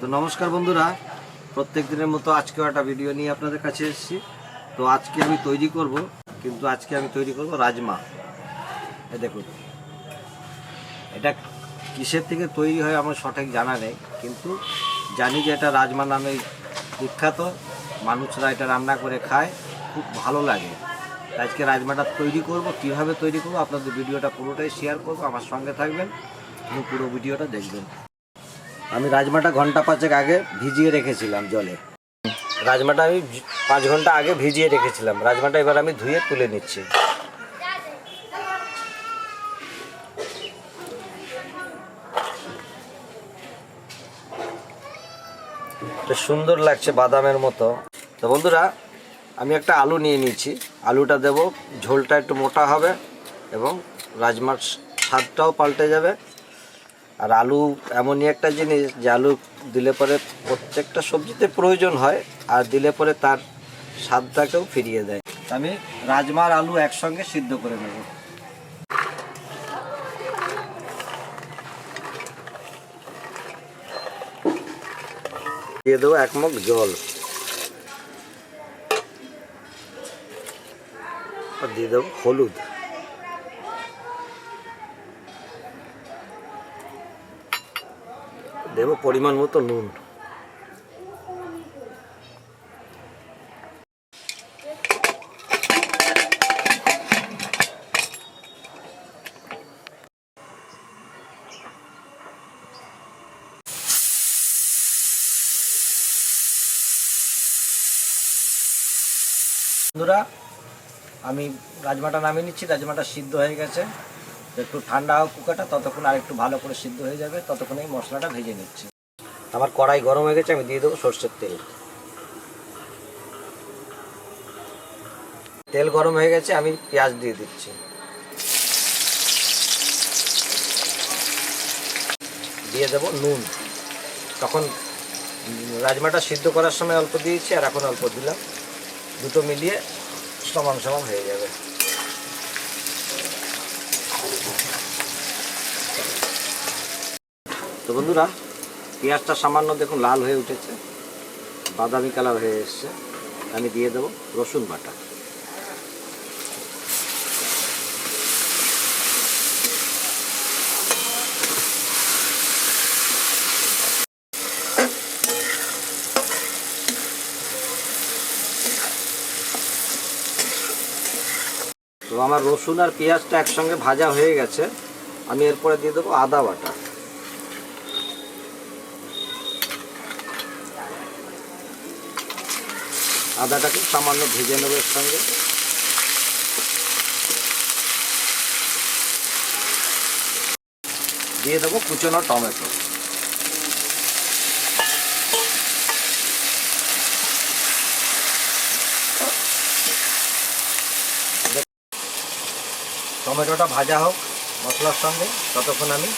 তো নমস্কার বন্ধুরা, প্রত্যেক দিনের মতো আজকেও একটা ভিডিও নিয়ে আপনাদের কাছে এসেছি। তো আজকে আমি তৈরি করব, কিন্তু আজকে আমি তৈরি করব রাজমা। এ দেখুন, এটা কিসের থেকে তৈরি হয় আমার সঠিক জানা নেই, কিন্তু জানি যে এটা রাজমা নামে বিখ্যাত। মানুষরা এটা রান্না করে খায়, খুব ভালো লাগে। আজকে রাজমাটা তৈরি করব, কীভাবে তৈরি করব, আপনাদের ভিডিওটা পুরোটাই শেয়ার করব, আমার সঙ্গে থাকবেন পুরো ভিডিওটা দেখবেন। আমি রাজমাটা ঘণ্টা পাঁচেক আগে ভিজিয়ে রেখেছিলাম জলে। রাজমাটা আমি পাঁচ ঘণ্টা আগে ভিজিয়ে রেখেছিলাম। রাজমাটা এবার আমি ধুয়ে তুলে নিচ্ছি। সুন্দর লাগছে বাদামের মতো। তো বন্ধুরা, আমি একটা আলু নিয়ে নিয়েছি। আলুটা দেব, ঝোলটা একটু মোটা হবে এবং রাজমার স্বাদটাও পাল্টে যাবে। আর আলু এমনই একটা জিনিস যে আলু দিলে পরে প্রত্যেকটা সবজিতে প্রয়োজন হয়, আর দিলে পরে তার স্বাদটাকেও ফিরিয়ে দেয়। আমি রাজমার আলু একসঙ্গে সিদ্ধ করে নেব। দিয়ে দেবো এক মগ জল। দিয়ে দেবো হলুদ। দেবো পরিমাণ মতো নুন। বন্ধুরা আমি রাজমাটা নামিয়ে নিচ্ছি রাজমাটা সিদ্ধ হয়ে গেছে। একটু ঠান্ডা হোক কুকারটা, ততক্ষণ আর একটু ভালো করে সিদ্ধ হয়ে যাবে, ততক্ষণ এই মশলাটা ভেজে নিচ্ছি। আমার কড়াই গরম হয়ে গেছে, আমি দিয়ে দেবো সর্ষের তেল। তেল গরম হয়ে গেছে, আমি পেঁয়াজ দিয়ে দিচ্ছি। দিয়ে দেবো নুন। তখন রাজমাটা সিদ্ধ করার সময় অল্প দিয়েছি, আর এখন অল্প দিলাম। দুটো মিলিয়ে সমান সমান হয়ে যাবে। তো বন্ধুরা, পেঁয়াজটা সামান্য দেখুন লাল হয়ে উঠেছে, বাদামি কালার হয়ে এসছে। আমি দিয়ে দেবো রসুন বাটা তো আমার রসুন আর পেঁয়াজটা একসঙ্গে ভাজা হয়ে গেছে। আমি এরপরে দিয়ে দেবো আদা বাটা। আদাটাকে সামান্য ভেজে নেব এর সঙ্গে। দিয়ে দেবো কুচনো টমেটো। টমেটোটা ভাজা হোক, মশলার সঙ্গে, ততক্ষণ আমি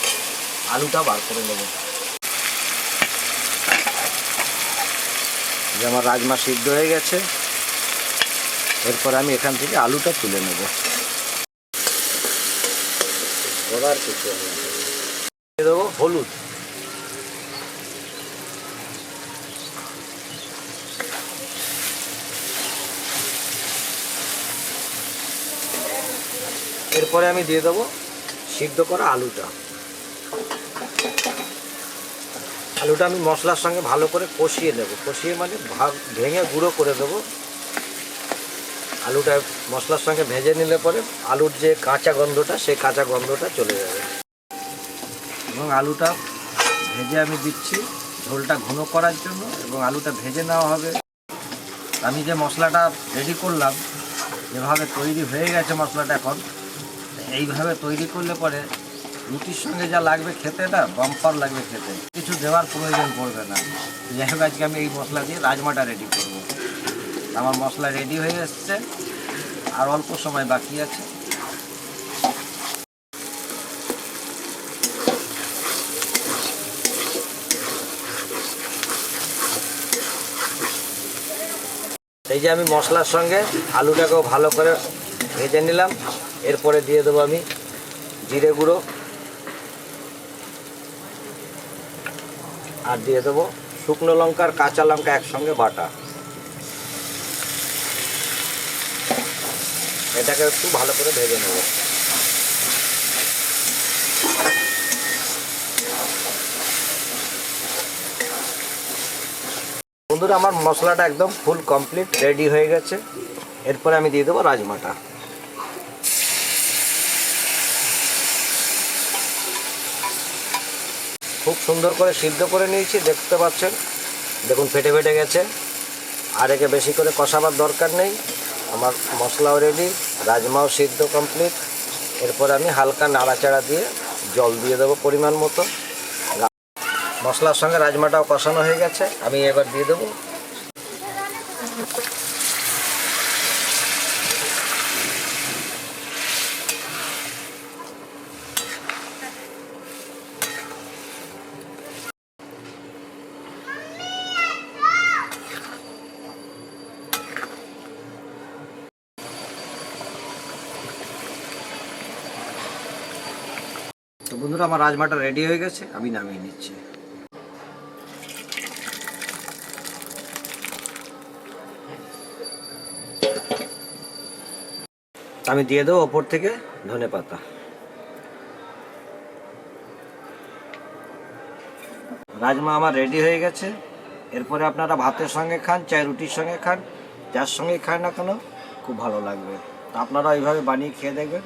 আলুটা বার করে নেব। যে আমার রাজমা সিদ্ধ হয়ে গেছে। এরপর আমি এখান থেকে আলুটা তুলে নেব। দেবো হলুদ। এরপরে আমি দিয়ে দেবো সিদ্ধ করা আলুটা। আলুটা আমি মশলার সঙ্গে ভালো করে কষিয়ে নেব। কষিয়ে মানে ভাগ, ভেঙে গুঁড়ো করে দেবো। আলুটা মশলার সঙ্গে ভেজে নিলে পরে আলুর যে কাঁচা গন্ধটা, সেই কাঁচা গন্ধটা চলে যাবে। এবং আলুটা ভেজে আমি দিচ্ছি ঝোলটা ঘন করার জন্য এবং আলুটা ভেজে নেওয়া হবে। আমি যে মশলাটা রেডি করলাম, যেভাবে তৈরি হয়ে গেছে মশলাটা এখন এইভাবে তৈরি করলে পরে রুটির সঙ্গে যা লাগবে খেতে না বাম্পার লাগবে খেতে। কিছু দেওয়ার প্রয়োজন পড়বে না। যাই হোক, আজকে আমি এই মশলা দিয়ে রাজমাটা রেডি করব। আমার মশলা রেডি হয়ে এসছে। আর অল্প সময় বাকি আছে। এই যে আমি মশলার সঙ্গে আলুটাকেও ভালো করে ভেজে নিলাম। এরপরে দিয়ে দেবো আমি জিরে গুঁড়ো। আর দিয়ে দেবো শুকনো লঙ্কা আর কাঁচা লঙ্কা একসঙ্গে বাটা। এটাকে একটু ভালো করে ভেজে নেব। বন্ধুরা, আমার মশলাটা একদম ফুল কমপ্লিট রেডি হয়ে গেছে। এরপরে আমি দিয়ে দেবো রাজমাটা। খুব সুন্দর করে সিদ্ধ করে নিয়েছি, দেখতে পাচ্ছেন। দেখুন, ফেটে ফেটে গেছে। আর একে বেশি করে কষাবার দরকার নেই। আমার মশলাও রেডি রাজমাও সিদ্ধ কমপ্লিট এরপর আমি হালকা নাড়াচাড়া দিয়ে জল দিয়ে দেবো পরিমাণ মতো। মশলার সঙ্গে রাজমাটাও কষানো হয়ে গেছে। আমি এবার দিয়ে দেবো তো বন্ধুরা, আমার রাজমাটা রেডি হয়ে গেছে, আমি নামিয়ে নিচ্ছি। আমি দিয়ে দেবো ওপর থেকে ধনে পাতা। রাজমা আমার রেডি হয়ে গেছে। এরপরে আপনারা ভাতের সঙ্গে খান, চাই রুটির সঙ্গে খান, যার সঙ্গে খান না কেন, খুব ভালো লাগবে। আপনারা এইভাবে বানিয়ে খেয়ে দেখবেন।